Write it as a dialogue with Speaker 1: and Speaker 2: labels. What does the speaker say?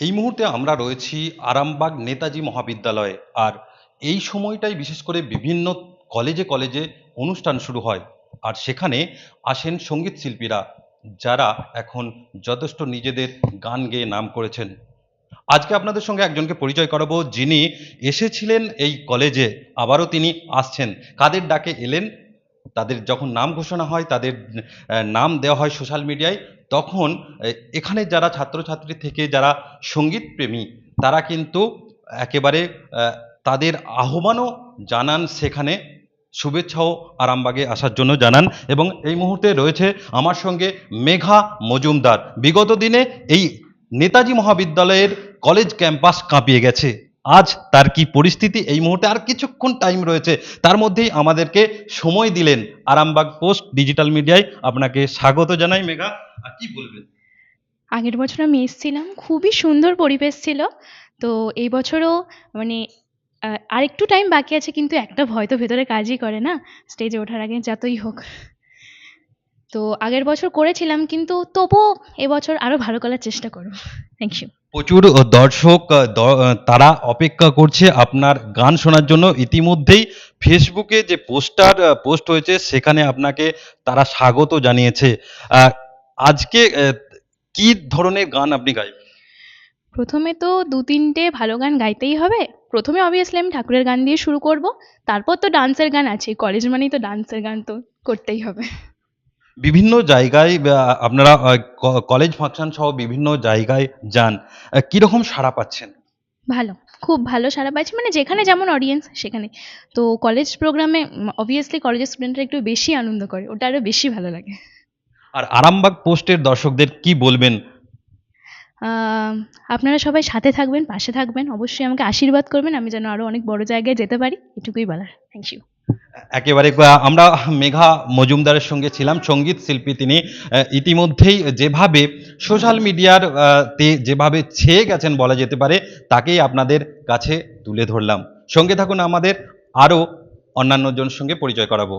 Speaker 1: এই মুহূর্তে আমরা রয়েছি আরামবাগ নেতাজি মহাবিদ্যালয়ে। আর এই সময়টাই বিশেষ করে বিভিন্ন কলেজে কলেজে অনুষ্ঠান শুরু হয়। আর সেখানে আসেন সংগীত শিল্পীরা, যারা এখন যথেষ্ট নিজেদের গান গেয়ে নাম করেছেন। আজকে আপনাদের সঙ্গে একজনকে পরিচয় করাবো, যিনি এসেছিলেন এই কলেজে, আবারও তিনি আসছেন। কাদের ডাকে এলেন? তাদের যখন নাম ঘোষণা হয়, তাদের নাম দেওয়া হয় সোশ্যাল মিডিয়ায় তখন এখানে যারা ছাত্রছাত্রী থেকে যারা সংগীত প্রেমী তারা কিন্তু একেবারে তাদের আহ্বানও জানান সেখানে। শুভেচ্ছাও আরামবাগে আসার জন্য জানান এবং এই মুহূর্তে রয়েছে আমার সঙ্গে মেঘা মজুমদার। বিগত দিনে এই নেতাজি মহাবিদ্যালয়ের কলেজ ক্যাম্পাস কাঁপিয়ে গেছে। আজ তার কি পরিস্থিতি? এই মুহূর্তে আর কিছুক্ষণ টাইম রয়েছে। তার মধ্যেই আমাদেরকে সময় দিলেন আরামবাগ পোস্ট ডিজিটাল মিডিয়ায়। আপনাকে স্বাগত জানাই মেঘা। আর কি বলবেন?
Speaker 2: আগের বছর আমি এসেছিলাম। খুবই সুন্দর পরিবেশ ছিল। তো এই বছরও মানে আহ, আরেকটু টাইম বাকি আছে কিন্তু একটা ভয় তো ভেতরে কাজই করে না। স্টেজে ওঠার আগে যতই হোক। তো আগের বছর করেছিলাম কিন্তু তবুও এবছর আরও ভালো করার চেষ্টা করব থ্যাংক ইউ
Speaker 1: প্রচুর দর্শক তারা অপেক্ষা করছে আপনার গান শোনার জন্য। ইতিমধ্যেই ফেসবুকে যে পোস্টার পোস্ট হয়েছে সেখানে আপনাকে তারা স্বাগত জানিয়েছে। আজকে কি ধরনের গান আপনি গাইবেন?
Speaker 2: প্রথমে তো দু তিনটে ভালো গান গাইতেই হবে। প্রথমে অবভিয়াসলি আমি ঠাকুরের গান দিয়ে শুরু করব। তারপর তো ডান্সের গান আছে কলেজ মানেই তো ডান্সের গান তো করতেই হবে।
Speaker 1: বিভিন্ন জায়গায় আপনারা কলেজ ফাংশন সহ বিভিন্ন জায়গায় যান কীরকম সাড়া পাচ্ছেন?
Speaker 2: ভালো খুব ভালো সারা পাচ্ছি। মানে যেখানে যেমন অডিয়েন্স সেখানে। তো কলেজ প্রোগ্রামে অবভিয়াসলি কলেজের স্টুডেন্টরা একটু বেশি আনন্দ করে ওটা আরও বেশি ভালো লাগে।
Speaker 1: আর আরামবাগ পোস্টের দর্শকদের কি বলবেন?
Speaker 2: আপনারা সবাই সাথে থাকবেন পাশে থাকবেন অবশ্যই আমাকে আশীর্বাদ করবেন আমি যেন আরও অনেক বড় জায়গায় যেতে পারি এটুকুই বলার। থ্যাংক ইউ
Speaker 1: একেবারে আমরা মেঘা মজুমদারের সঙ্গে ছিলাম, সংগীত শিল্পী তিনি ইতিমধ্যেই যেভাবে সোশ্যাল মিডিয়ার তে যেভাবে ছেয়ে গেছেন বলা যেতে পারে, তাকেই আপনাদের কাছে তুলে ধরলাম। সঙ্গে থাকুন আমাদের আরও অন্যান্য জনের সঙ্গে পরিচয় করাবো।